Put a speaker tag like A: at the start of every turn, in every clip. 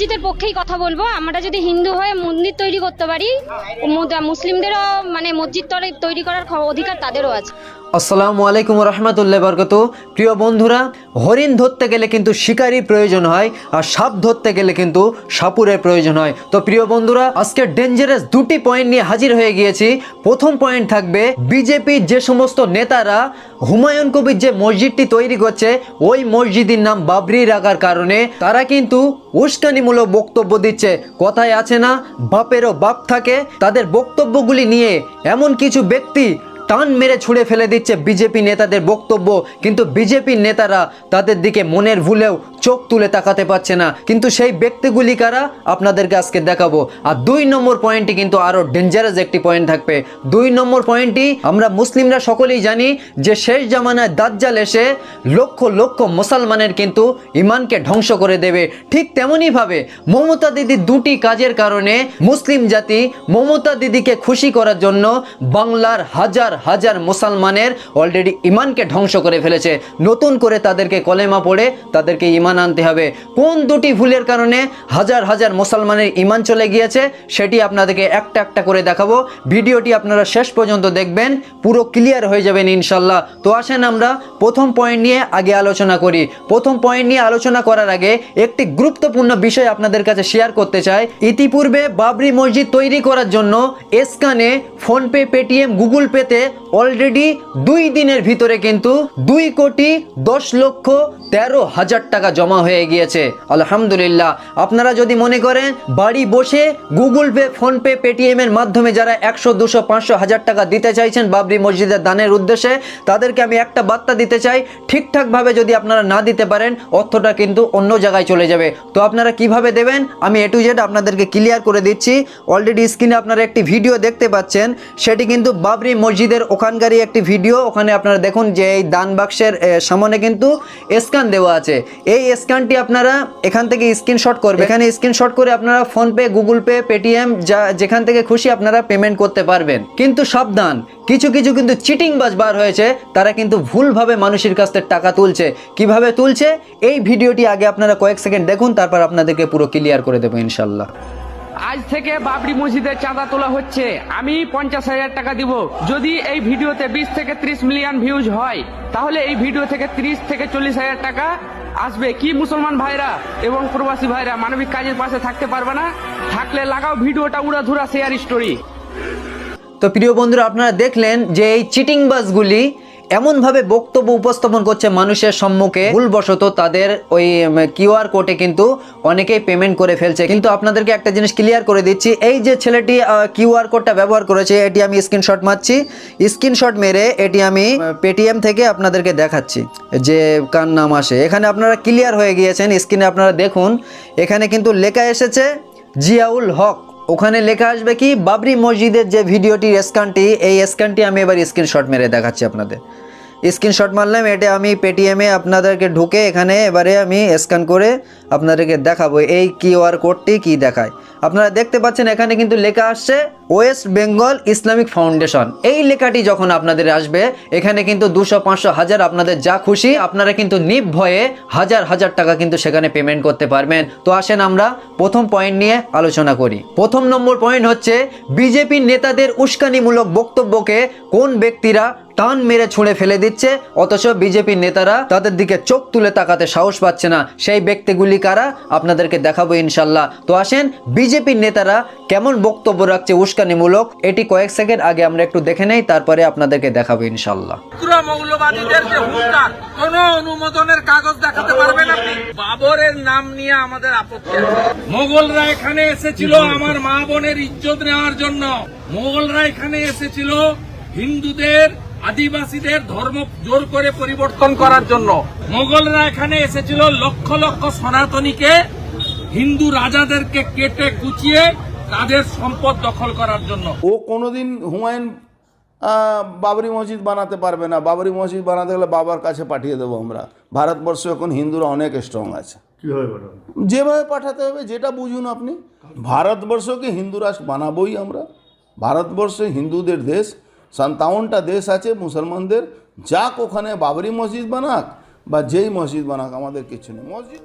A: মসজিদের পক্ষেই কথা বলব। আমরা যদি হিন্দু হয়ে মন্দির তৈরি করতে পারি মুসলিমদেরও মানে মসজিদ তৈরি- করার অধিকার তাদেরও আছে।
B: আসসালামু আলাইকুম রহমতুল্লাহ বরকত। প্রিয় বন্ধুরা, হরিণ ধরতে গেলে কিন্তু শিকারই প্রয়োজন হয় আর সাপ ধরতে গেলে কিন্তু সাপুরের প্রয়োজন হয়। তো প্রিয় বন্ধুরা, আজকে ডেঞ্জারাস দুটি পয়েন্ট নিয়ে হাজির হয়ে গিয়েছি। প্রথম পয়েন্ট থাকবে বিজেপির যে সমস্ত নেতারা হুমায়ুন কবির যে মসজিদটি তৈরি করছে, ওই মসজিদের নাম বাবরি রাখার কারণে তারা কিন্তু উস্কানিমূলক বক্তব্য দিচ্ছে। কথায় আছে না, বাপেরও বাপ থাকে, তাদের বক্তব্যগুলি নিয়ে এমন কিছু ব্যক্তি টান মেরে ছুঁড়ে ফেলে দিচ্ছে বিজেপি নেতাদের বক্তব্য। কিন্তু বিজেপি নেতারা তাদের দিকে মনের ভুলেও চোখ তুলে তাকাতে পারছে না। কিন্তু সেই ব্যক্তিগুলি কারা? আপনাদেরকে আজকে দেখাবো। আর দুই নম্বর পয়েন্টটি কিন্তু আরও ডেঞ্জারাস একটি পয়েন্ট থাকবে। দুই নম্বর পয়েন্টটি আমরা মুসলিমরা সকলেই জানি যে শেষ জামানায় দাজ্জাল এসে লক্ষ লক্ষ মুসলমানের কিন্তু ইমানকে ধ্বংস করে দেবে। ঠিক তেমনই ভাবে মমতা দিদি দুটি কাজের কারণে মুসলিম জাতি মমতা দিদিকে খুশি করার জন্য বাংলার হাজার হাজার মুসলমানের অলরেডি ইমানকে ধ্বংস করে ফেলেছে। নতুন করে তাদেরকে কলেমা পড়ে তাদেরকে ইমান আনতে হবে। কোন দুটি ভুলের কারণে হাজার হাজার মুসলমানের ইমান চলে গিয়েছে, সেটি আপনাদেরকে একটা একটা করে দেখাবো। ভিডিওটি আপনারা শেষ পর্যন্ত দেখবেন, পুরো ক্লিয়ার হয়ে যাবেন ইনশাল্লাহ। তো আসেন আমরা প্রথম পয়েন্ট নিয়ে আগে আলোচনা করি। প্রথম পয়েন্ট নিয়ে আলোচনা করার আগে একটি গুরুত্বপূর্ণ বিষয় আপনাদের কাছে শেয়ার করতে চাই। ইতিপূর্বে বাবরি মসজিদ তৈরি করার জন্য এসকানে ফোনপে, পেটিএম, গুগল পেতে অলরেডি দুই দিনের ভিতরে কিন্তু দুই কোটি দশ লক্ষ তেরো হাজার টাকা জমা হয়ে গিয়েছে। আলহামদুলিল্লাহ। আপনারা যদি মনে করেন, বাড়ি বসে গুগল পে ফোনপে পেটিএম এর মাধ্যমে যারা একশো, দুশো, পাঁচশো, হাজার টাকা দিতে চাইছেন বাবরি মসজিদের দানের উদ্দেশ্যে, তাদেরকে আমি একটা বার্তা দিতে চাই, ঠিকঠাকভাবে যদি আপনারা না দিতে পারেন, অর্থটা কিন্তু অন্য জায়গায় চলে যাবে। তো আপনারা কীভাবে দেবেন? আমি এ টু জেড আপনাদেরকে ক্লিয়ার করে দিচ্ছি। অলরেডি স্ক্রিনে আপনারা একটি ভিডিও দেখতে পাচ্ছেন। সেটি কিন্তু বাবরি মসজিদের ওখানকারই একটি ভিডিও ওখানে আপনারা দেখুন যে এই দান বাক্সের সামনে কিন্তু স্ক্যান দেওয়া আছে। এই স্ক্যানটি আপনারা এখান থেকে স্ক্রিনশট করবেন। এখানে স্ক্রিনশট করে আপনারা ফোনপে, গুগল পে, পেটিএম, যা যেখান থেকে খুশি আপনারা পেমেন্ট করতে পারবেন। কিন্তু সাবধান, কিছু কিছু কিন্তু চিটিং বাজ বার হয়েছে, তারা কিন্তু ভুলভাবে মানুষের কাছ থেকে টাকা তুলছে। কীভাবে তুলছে? এই ভিডিওটি আগে আপনারা কয়েক সেকেন্ড দেখুন, তারপর আপনাদেরকে পুরো ক্লিয়ার করে দেবো ইনশাল্লাহ
C: আজ থেকে বাবরি মসজিদের চাঁদা তোলা হচ্ছে। আমি পঞ্চাশ হাজার টাকা দিব। যদি এই ভিডিওতে বিশ থেকে ত্রিশ মিলিয়ন ভিউজ হয়, তাহলে এই ভিডিও থেকে ত্রিশ থেকে চল্লিশ হাজার টাকা আসবে কি মুসলমান ভাইরা এবং প্রবাসী ভাইরা? মানবিক কাজের পাশে থাকতে পারবে না? থাকলে লাগাও ভিডিওটা, উড়া ধুরা শেয়ার স্টোরি
B: তো প্রিয় বন্ধুরা, আপনারা দেখলেন যে এই চিটিং বাসগুলি এমনভাবে বক্তব্য উপস্থাপন করছে মানুষের সম্মুখে। ভুলবশত তাদের ওই কিউআর কোডে কিন্তু অনেকেই পেমেন্ট করে ফেলছে। কিন্তু আপনাদেরকে একটা জিনিস ক্লিয়ার করে দিচ্ছি। এই যে ছেলেটি কিউআর কোডটা ব্যবহার করেছে, এটি আমি স্ক্রিনশট মারছি। স্ক্রিনশট মেরে এটি আমি পেটিএম থেকে আপনাদেরকে দেখাচ্ছি যে কার নাম আসে। এখানে আপনারা ক্লিয়ার হয়ে গিয়েছেন। স্ক্রিনে আপনারা দেখুন। এখানে কিন্তু লেখা এসেছে, জিয়াউল হক। ওখানে লেখা আসবে কি, বাবরি মসজিদের যে ভিডিওটির স্ক্যানটি, এই স্ক্যানটি আমি এবার স্ক্রিনশট মেরে দেখাচ্ছি আপনাদের। স্ক্রিনশট মারলাম, এটা আমি পেটিএমে আপনাদেরকে ঢুকে এখানে এবারে আমি স্ক্যান করে আপনাদেরকে দেখাবো এই কিউআর কোডটি কি দেখায়। আপনারা দেখতে পাচ্ছেন এখানে কিন্তু লেখা আসছে ওয়েস্ট বেঙ্গল ইসলামিক ফাউন্ডেশন। এই লেখাটি যখন আপনাদের আসবে, এখানে কিন্তু দুশো, পাঁচশো, হাজার আপনাদের যা খুশি, আপনারা কিন্তু নির্ভয়ে হাজার হাজার টাকা কিন্তু সেখানে পেমেন্ট করতে পারবেন। তো আসেন আমরা প্রথম পয়েন্ট নিয়ে আলোচনা করি। প্রথম নম্বর পয়েন্ট হচ্ছে বিজেপির নেতাদের উস্কানিমূলক বক্তব্যকে কোন ব্যক্তিরা টান মেরে ছুঁড়ে ফেলে দিচ্ছে? অথচ বিজেপির নেতারা তাদের দিকে চোখ তুলে তাকাতে সাহস পাচ্ছে না। সেই ব্যক্তিগুলি কারা আপনাদেরকে দেখাবো ইনশাল্লাহ। তো আসেন বিজেপির নেতারা কেমন বক্তব্য রাখছে উস্কানিমূলক, এটি কয়েক সেকেন্ড আগে আমরা একটু দেখে নেই, তারপরে আপনাদেরকে দেখাবো ইনশাল্লাহ।
D: কোন এখানে এসেছিল হিন্দুদের আদিবাসীদের ধর্ম জোর করে পরিবর্তন করার জন্য মোগলরা এখানে এসেছিল লক্ষ লক্ষ সনাতনীকে হিন্দু রাজাদেরকে কেটে কুচিয়ে তাদের সম্পদ দখল করার জন্য।
E: ও কোনোদিন হুমায়ুন বাবরি মসজিদ বানাতে পারবে না। বাবরি মসজিদ বানাতে গেলে বাবার কাছে পাঠিয়ে দেবো আমরা। ভারতবর্ষে এখন হিন্দুরা অনেক স্ট্রং আছে। যেভাবে পাঠাতে হবে যেটা বুঝুন আপনি। ভারতবর্ষকে হিন্দু রাষ্ট্র বানাবোই আমরা। ভারতবর্ষে হিন্দুদের দেশ সান্তাউনটা দেশ আছে, মুসলমানদের, যাক ওখানে বাবরি মসজিদ বানাক বা যেই মসজিদ বানাক, আমাদের কিছু নেই। মসজিদ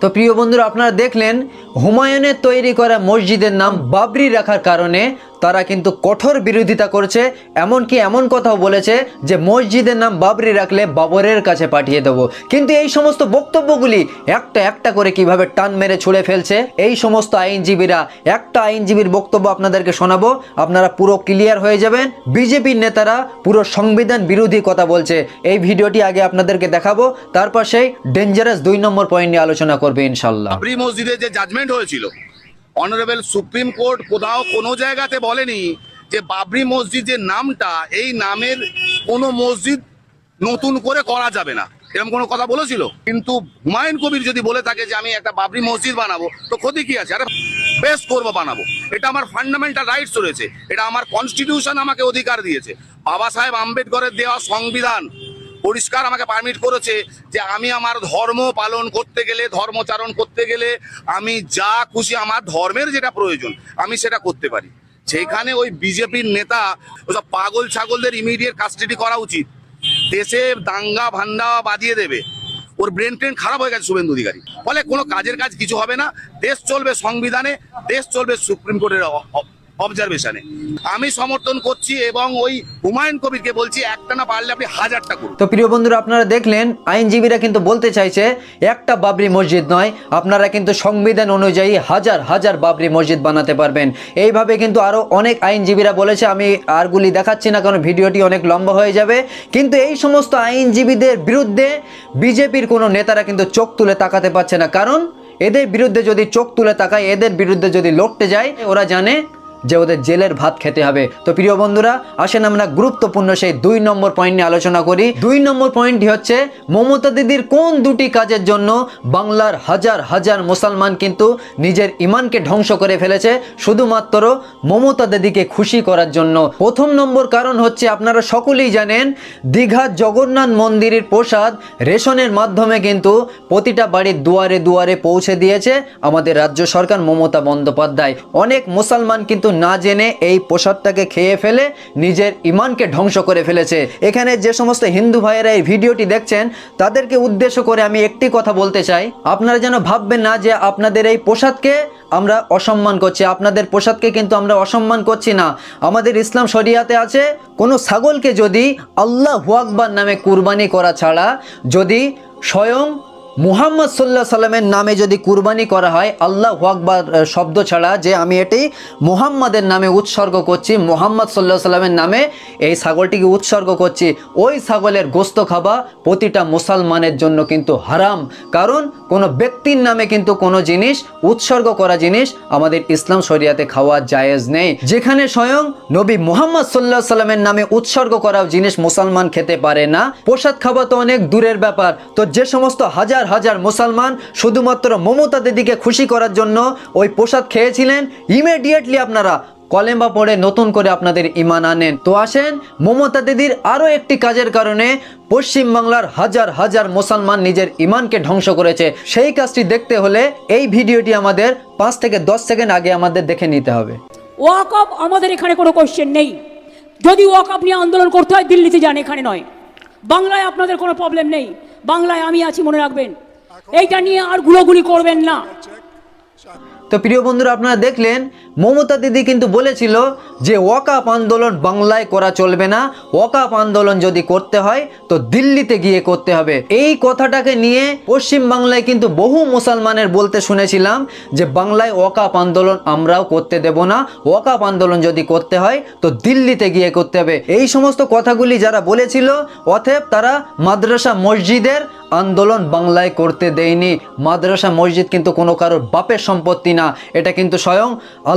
B: তো প্রিয় বন্ধুরা, আপনারা দেখলেন হুমায়ুনের তৈরি করা মসজিদের নাম বাবরি রাখার কারণে তারা কিন্তু কঠোর বিরোধিতা করছে, এমনকি এমন কথাও বলেছে যে মসজিদের নাম বাবরি রাখলে বাবরের কাছে পাঠিয়ে দেবো। কিন্তু এই সমস্ত বক্তব্যগুলি একটা একটা করে কীভাবে টান মেরে ছুঁড়ে ফেলছে, এই সমস্ত আইনজীবীরা একটা আইনজীবীর বক্তব্য আপনাদেরকে শোনাবো। আপনারা পুরো ক্লিয়ার হয়ে যাবেন। বিজেপির নেতারা পুরো সংবিধান বিরোধী কথা বলছে। এই ভিডিওটি আগে আপনাদেরকে দেখাবো, তারপর সেই ডেঞ্জারাস দুই নম্বর পয়েন্ট নিয়ে আলোচনা করবে ইনশাল্লাহ
F: মসজিদে যে জাজমেন্ট হয়েছিল অনারেবল সুপ্রিম কোর্ট কোথাও কোনো জায়গাতে বলেনি যে বাবরি মসজিদ যে নামটা, এই নামের কোনো মসজিদ নতুন করে করা যাবে না। এরকম কোনো কথা বলেছিল? কিন্তু হুমায়ুন কবির যদি বলে থাকে যে আমি একটা বাবরি মসজিদ বানাবো, তো ক্ষতি কি আছে? আরে বেশ করব, বানাবো। এটা আমার ফান্ডামেন্টাল রাইটস রয়েছে। এটা আমার কনস্টিটিউশন আমাকে অধিকার দিয়েছে। বাবা সাহেব আম্বেদকরের দেওয়া সংবিধান পরিষ্কার আমাকে পারমিট করেছে যে আমি আমার ধর্ম পালন করতে গেলে, ধর্মচারণ করতে গেলে আমি যা খুশি আমার ধর্মের যেটা প্রয়োজন, আমি সেটা করতে পারি। সেখানে ওই বিজেপির নেতা ওসব পাগল ছাগলদের ইমিডিয়েট কাস্টাডি করা উচিত। দেশে দাঙ্গা ভান্ডা বাজিয়ে দেবে। ওর ব্রেন ট্রেন খারাপ হয়ে গেছে শুভেন্দু অধিকারী। ফলে কোনো কাজের কাজ কিছু হবে না। দেশ চলবে সংবিধানে, দেশ চলবে সুপ্রিম কোর্টের অবজারভেশনে আমি সমর্থন করছি এবং ওই হুমায়ুন কবিরকে বলছি, একটা না পারলে আপনি হাজারটা করুন।
B: তো প্রিয় বন্ধুরা, আপনারা দেখলেন, আইনজীবীরা কিন্তু বলতে চাইছে, একটা বাবরি মসজিদ নয়, আপনারা কিন্তু সংবিধান অনুযায়ী হাজার হাজার বাবরি মসজিদ বানাতে পারবেন। এইভাবে কিন্তু আরও অনেক আইনজীবীরা বলেছে, আমি আরগুলি দেখাচ্ছি না, কারণ ভিডিওটি অনেক লম্বা হয়ে যাবে। কিন্তু এই সমস্ত আইনজীবীদের বিরুদ্ধে বিজেপির কোনো নেতারা কিন্তু চোখ তুলে তাকাতে পারছে না। কারণ, এদের বিরুদ্ধে যদি চোখ তুলে তাকায়, এদের বিরুদ্ধে যদি লড়তে যায়, ওরা জানে যে ওদের জেলের ভাত খেতে হবে। তো প্রিয় বন্ধুরা, আসেন আমরা গুরুত্বপূর্ণ সেই দুই নম্বর পয়েন্ট নিয়ে আলোচনা করি। দুই নম্বর পয়েন্টটি হচ্ছে, মমতা দিদির কোন দুটি কাজের জন্য বাংলার হাজার হাজার মুসলমান কিন্তু নিজের ইমানকে ধ্বংস করে ফেলেছে? শুধুমাত্র মমতা দিদিকে খুশি করার জন্য। প্রথম নম্বর কারণ হচ্ছে, আপনারা সকলেই জানেন, দীঘা জগন্নাথ মন্দিরের প্রসাদ রেশনের মাধ্যমে কিন্তু প্রতিটা বাড়ির দুয়ারে দুয়ারে পৌঁছে দিয়েছে আমাদের রাজ্য সরকার মমতা বন্দ্যোপাধ্যায়। অনেক মুসলমান কিন্তু না জেনে এই প্রসাদটাকে খেয়ে ফেলে নিজের ইমানকে ধ্বংস করে ফেলেছে। এখানে যে সমস্ত হিন্দু ভাইয়েরা এই ভিডিওটি দেখছেন, তাদেরকে উদ্দেশ্য করে আমি একটি কথা বলতে চাই। আপনারা যেন ভাববেন না যে আপনাদের এই প্রসাদকে আমরা অসম্মান করছি। আপনাদের প্রসাদকে কিন্তু আমরা অসম্মান করছি না। আমাদের ইসলাম শরিয়াতে আছে, কোনো ছাগলকে যদি আল্লাহ আকবার নামে কুরবানি করা ছাড়া যদি স্বয়ং মুহাম্মদ সাল্লাহ সাল্লামের নামে যদি কুরবানি করা হয়, আল্লাহ আকবার শব্দ ছাড়া যে আমি এটি মুহাম্মাদের নামে উৎসর্গ করছি, মুহাম্মদ সাল্লাহ সাল্লামের নামে এই ছাগলটিকে উৎসর্গ করছি, ওই ছাগলের গোস্ত খাওয়া প্রতিটা মুসলমানের জন্য কিন্তু হারাম। কারণ কোনো ব্যক্তির নামে কিন্তু কোনো জিনিস উৎসর্গ করা জিনিস আমাদের ইসলাম শরিয়াতে খাওয়া জায়েজ নেই। যেখানে স্বয়ং নবী মুহাম্মদ সাল্লাহ সাল্লামের নামে উৎসর্গ করা জিনিস মুসলমান খেতে পারে না। প্রসাদ খাওয়া তো অনেক দূরের ব্যাপার। তো যে সমস্ত হাজার হাজার হাজার মুসলমান শুধুমাত্র মমতা দিদিকে খুশি করার জন্য ওই প্রসাদ খেয়েছিলেন। ইমিডিয়েটলি আপনারা কলেম্বা পড়ে নতুন করে আপনাদের ইমান আনেন। তো আসেন, মমতা দিদির আরও একটি কাজের কারণে পশ্চিমবাংলার হাজার হাজার মুসলমান নিজের ইমানকে ধ্বংস করেছে। সেই কাজটি দেখতে হলে এই ভিডিওটি আমাদের পাঁচ থেকে দশ সেকেন্ড আগে আমাদের দেখে নিতে হবে।
G: ওয়াকআপ আমাদের এখানে কোনো কোশ্চেন নেই। যদি ওয়াকআপ নিয়ে আন্দোলন করতে হয়, দিল্লিতে যান, এখানে নয়। বাংলায় আপনাদের কোনো প্রবলেম নেই। বাংলায় আমি আছি, মনে রাখবেন। এইটা নিয়ে আর গুলোগুলি করবেন না।
B: তো প্রিয় বন্ধুরা আপনারা দেখলেন মমতা দিদি কিন্তু বলেছিল যে ওয়াকাপ আন্দোলন বাংলায় করা চলবে না। ওয়াকাপ আন্দোলন যদি করতে হয়, তো দিল্লিতে গিয়ে করতে হবে। এই কথাটাকে নিয়ে পশ্চিম বাংলায় কিন্তু বহু মুসলমানের বলতে শুনেছিলাম যে বাংলায় ওয়াকাপ আন্দোলন আমরাও করতে দেব না। ওয়াকাপ আন্দোলন যদি করতে হয়, তো দিল্লিতে গিয়ে করতে হবে। এই সমস্ত কথাগুলি যারা বলেছিল, অতএব তারা মাদ্রাসা মসজিদের আন্দোলন বাংলায় করতে দেয়নি। মাদ্রাসা মসজিদ কিন্তু কোনো কারোর বাপের সম্পত্তি না। এটা কিন্তু স্বয়ং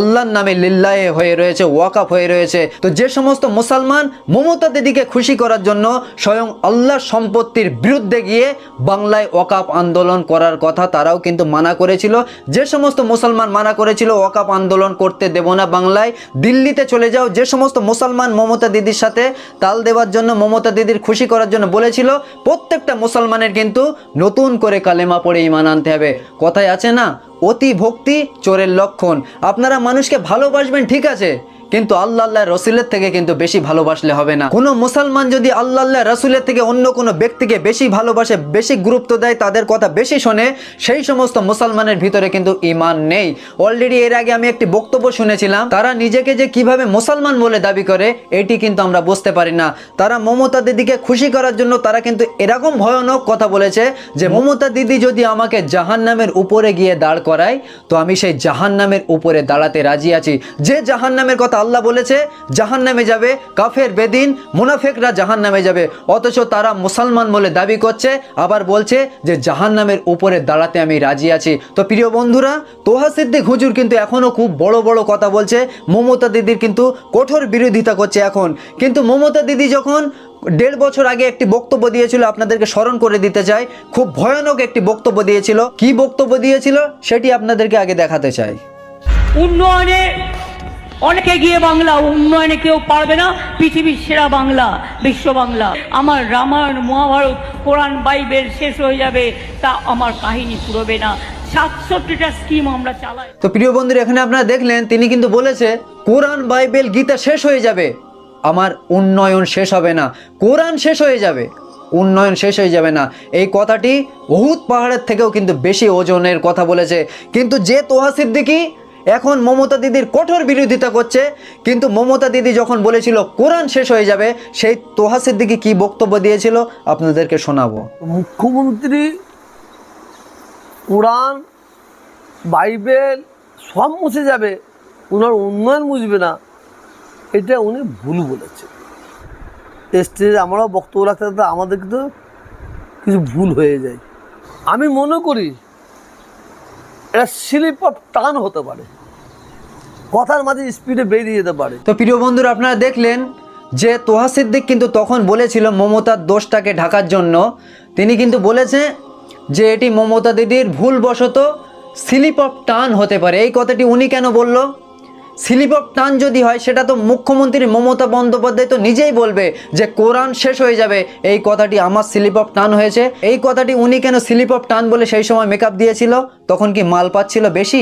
B: আল্লাহর নামে লিল্লায়ে হয়ে রয়েছে, ওয়াকাফ হয়ে রয়েছে। তো যে সমস্ত মুসলমান মমতা দিদিকে খুশি করার জন্য স্বয়ং আল্লাহর সম্পত্তির বিরুদ্ধে গিয়ে বাংলায় ওয়াকাপ আন্দোলন করার কথা তারাও কিন্তু মানা করেছিল। যে সমস্ত মুসলমান মানা করেছিল ওয়াকাপ আন্দোলন করতে দেব না বাংলায়, দিল্লিতে চলে যাও। যে সমস্ত মুসলমান মমতা দিদির সাথে তাল দেওয়ার জন্য, মমতা দিদির খুশি করার জন্য বলেছিল, প্রত্যেকটা মুসলমানের কিন্তু নতুন করে কালেমা পড়ে ইমান আনতে হবে। কথায় আছে না? অতি ভক্তি চোরের লক্ষণ। আপনারা মানুষকে ভালোবাসবেন ঠিক আছে? কিন্তু আল্লাহ আল্লাহ রসুলের থেকে কিন্তু বেশি ভালোবাসলে হবে না। কোনো মুসলমান যদি আল্লাহ আল্লাহ রসুলের থেকে অন্য কোনো ব্যক্তিকে বেশি ভালোবাসে, বেশি গুরুত্ব দেয়, তাদের কথা বেশি শোনে, সেই সমস্ত মুসলমানের ভিতরে কিন্তু ইমান নেই। অলরেডি এর আগে আমি একটি বক্তব্য শুনেছিলাম, তারা নিজেকে যে কীভাবে মুসলমান বলে দাবি করে, এটি কিন্তু আমরা বুঝতে পারি না। তারা মমতা দিদিকে খুশি করার জন্য তারা কিন্তু এরকম ভয়ানক কথা বলেছে যে, মমতা দিদি যদি আমাকে জাহান নামের উপরে গিয়ে দাঁড় করায়, তো আমি সেই জাহান নামের উপরে দাঁড়াতে রাজি আছি। যে জাহান নামের কথা আল্লাহ বলেছে জাহান নামে যাবে কাফের বেদিন, মুনাফেকরা জাহান নামে যাবে। অথচ তারা মুসলমান বলে দাবি করছে, আবার বলছে যে জাহান নামের উপরে দাঁড়াতে আমি রাজি আছি। তো প্রিয় বন্ধুরা, তোহা সিদ্দিক হুজুর কিন্তু এখনও খুব বড় বড় কথা বলছে, মমতা দিদির কিন্তু কঠোর বিরোধিতা করছে এখন। কিন্তু মমতা দিদি যখন দেড় বছর আগে একটি বক্তব্য দিয়েছিল, আপনাদেরকে স্মরণ করে দিতে চাই, খুব ভয়ানক একটি বক্তব্য দিয়েছিল। কি বক্তব্য দিয়েছিল, সেটি আপনাদেরকে আগে দেখাতে চাই।
G: উন্নয়নে অনেকে গিয়ে বাংলা, উন্নয়নে কেউ পারবে না, পৃথিবীর সেরা বাংলা, বিশ্ব বাংলা। আমার রামায়ণ, মহাভারত, কোরআন, বাইবেল শেষ হয়ে যাবে, তা আমার কাহিনী পুরোবে না। সাতষট্টিটা স্কিম আমরা চালাই।
B: তো প্রিয় বন্ধুরা, এখানে আপনারা দেখলেন, তিনি কিন্তু বলেছে, কোরআন, বাইবেল, গীতা শেষ হয়ে যাবে। আমার উন্নয়ন শেষ হবে না। কোরআন শেষ হয়ে যাবে। উন্নয়ন শেষ হয়ে যাবে না। এই কথাটি বহুত পাহাড়ের থেকেও কিন্তু বেশি ওজনের কথা বলেছে। কিন্তু যে তোহা সিদ্দিকি এখন মমতা দিদির কঠোর বিরোধিতা করছে, কিন্তু মমতা দিদি যখন বলেছিল কোরআন শেষ হয়ে যাবে, সেই তোহা সিদ্দিকি কি বক্তব্য দিয়েছিল, আপনাদেরকে শোনাবো।
H: মুখ্যমন্ত্রী, কোরআন, বাইবেল, সব মুছে যাবে ওনার উন্নয়ন বুঝবে না, এটা উনি ভুল বলেছেন। স্টেজে আমরাও বক্তব্য রাখতে আমাদের কিন্তু কিছু ভুল হয়ে যায়। আমি মনে করি এটা স্লিপ অফ টান হতে পারে। কথার মাঝে স্পিডে বেরিয়ে যেতে পারে।
B: তো প্রিয় বন্ধুরা, আপনারা দেখলেন যে তোহা সিদ্দিক কিন্তু তখন বলেছিল মমতার দোষটাকে ঢাকার জন্য। তিনি কিন্তু বলেছে যে এটি মমতা দিদির ভুলবশত স্লিপ অফ টান হতে পারে। এই কথাটি উনি কেন বলল? স্লিপ অফ টান যদি হয়, সেটা তো মুখ্যমন্ত্রী মমতা বন্দ্যোপাধ্যায় তো নিজেই বলবে যে কোরআন শেষ হয়ে যাবে। এই কথাটি আমার স্লিপ অফ টান হয়েছে। এই কথাটি উনি কেন স্লিপ অফ টান বলে সেই সময় মেকআপ দিয়েছিল? তখন কি মাল পাচ্ছিল বেশি?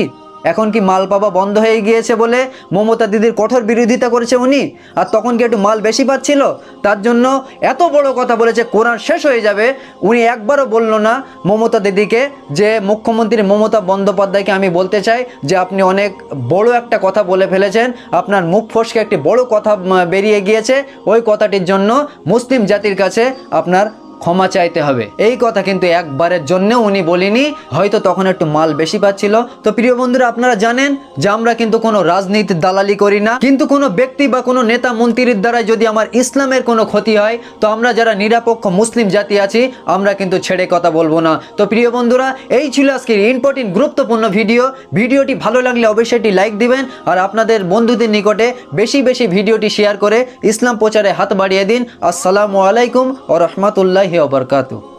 B: এখন কি মাল পাওয়া বন্ধ হয়ে গিয়েছে বলে মমতা দিদির কঠোর বিরোধিতা করেছে উনি? আর তখন কি একটু মাল বেশি পাচ্ছিল? তার জন্য এত বড় কথা বলেছে, কোরআন শেষ হয়ে যাবে। উনি একবারও বলল না মমতা দিদিকে যে মুখ্যমন্ত্রী মমতা বন্দ্যোপাধ্যায়কে আমি বলতে চাই যে আপনি অনেক বড় একটা কথা বলে ফেলেছেন। আপনার মুখ ফসকে একটি বড় কথা বেরিয়ে গিয়েছে। ওই কথাটির জন্য মুসলিম জাতির কাছে আপনার ক্ষমা চাইতে হবে। এই কথা কিন্তু একবারের জন্য উনি বলিনি, হয়তো তখন একটু মাল বেশি পাচ্ছিল। তো প্রিয় বন্ধুরা, আপনারা জানেন যে আমরা কিন্তু কোনো রাজনীতির দালালি করি না। কিন্তু কোনো ব্যক্তি বা কোনো নেতা মন্ত্রীর দ্বারা যদি আমার ইসলামের কোনো ক্ষতি হয়, তো আমরা যারা নিরাপক্ষ মুসলিম জাতি আছি, আমরা কিন্তু ছেড়ে কথা বলব না। তো প্রিয় বন্ধুরা, এই ছিল আজকের ইম্পর্টেন্ট গুরুত্বপূর্ণ ভিডিও। ভিডিওটি ভালো লাগলে অবশ্যই একটি লাইক দিবেন আর আপনাদের বন্ধুদের নিকটে বেশি বেশি ভিডিওটি শেয়ার করে ইসলাম প্রচারে হাত বাড়িয়ে দিন। আসসালামু আলাইকুম ও রহমতুল্লাহি वरहमतुल्लाहि